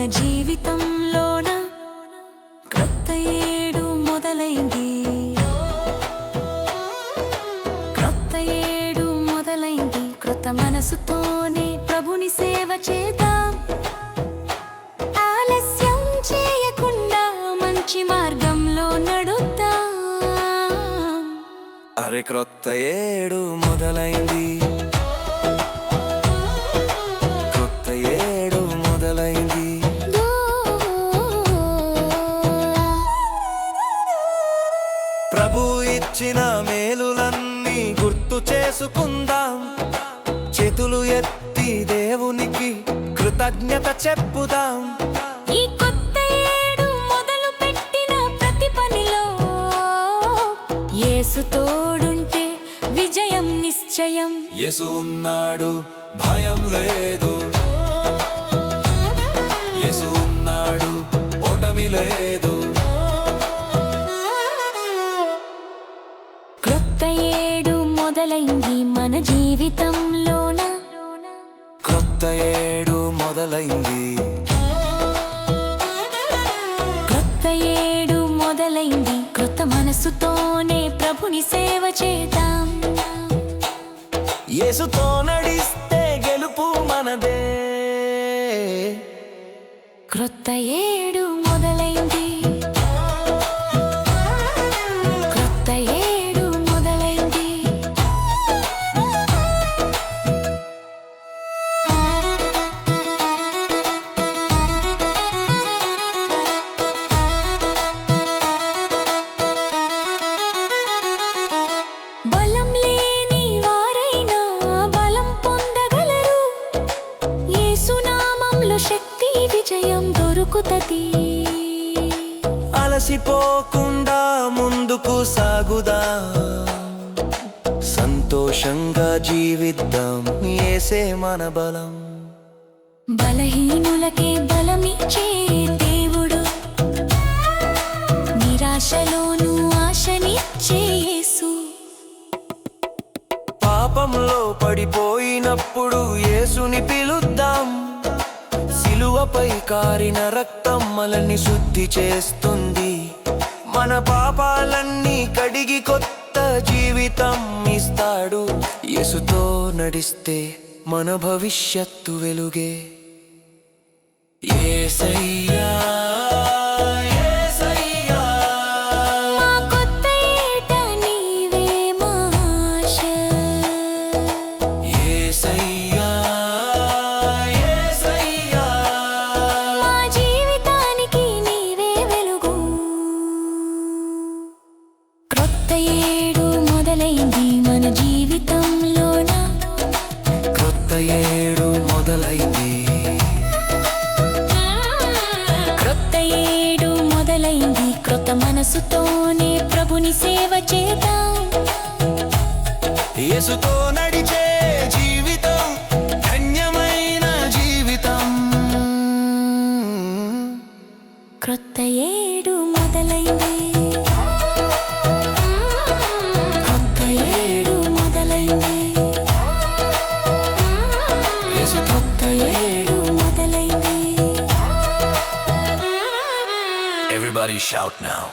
మన జీవితంలోన క్రొత్త ఏడు మొదలైంది. క్రొత్త ఏడు మొదలైంది. కృత మనసుతోనే ప్రభుని సేవ చేద్దాం. ఆలస్యం చేయకుండా మంచి మార్గంలో నడుద్దాం. అరే క్రొత్త ఏడు మొదలైంది. ఇచ్చిన మేలులన్నీ గుర్తు చేసుకుందాం. చేతులు ఎత్తి దేవునికి కృతజ్ఞత చెప్పుదాం. ఈ కొత్త ఏడు మొదలు పెట్టిన ప్రతి పనిలో యేసు తోడుంటే విజయం నిశ్చయం. యేసు ఉన్నాడు భయం లేదు. యేసు ఉన్నాడు ఓటమి లేదు. క్రొత్త ఏడు మొదలైంది. క్రొత్త ఏడు మొదలైంది. క్రొత్త మనసుతోనే ప్రభుని సేవ చేద్దాం. యేసుతో నడిస్తే గెలుపు మనదే. క్రొత్త ఏడు దొరుకుతది అలసిపోకుండా ముందుకు సాగుదా? సంతోషంగా జీవిద్దాం ఏసే మన బలం. బలహీనులకే బలమిచ్చే దేవుడు. నిరాశలోను ఆశనిచ్చే యేసు. పాపంలో పడిపోయినప్పుడు యేసుని పిలుద్దాం. శిలువపై కారిన రక్తం మనల్ని శుద్ధి చేస్తుంది. మన పాపాలన్నీ కడిగి కొత్త జీవితం ఇస్తాడు. యసుతో నడిస్తే మన భవిష్యత్తు వెలుగే. ఏసై మొదలైంది మన జీవితంలోన. క్రొత్త ఏడు మొదలైంది. క్రొత్త ఏడు మొదలైంది. క్రొత్త మనసుతోనే ప్రభుని సేవ చేద్దాం. Everybody shout now.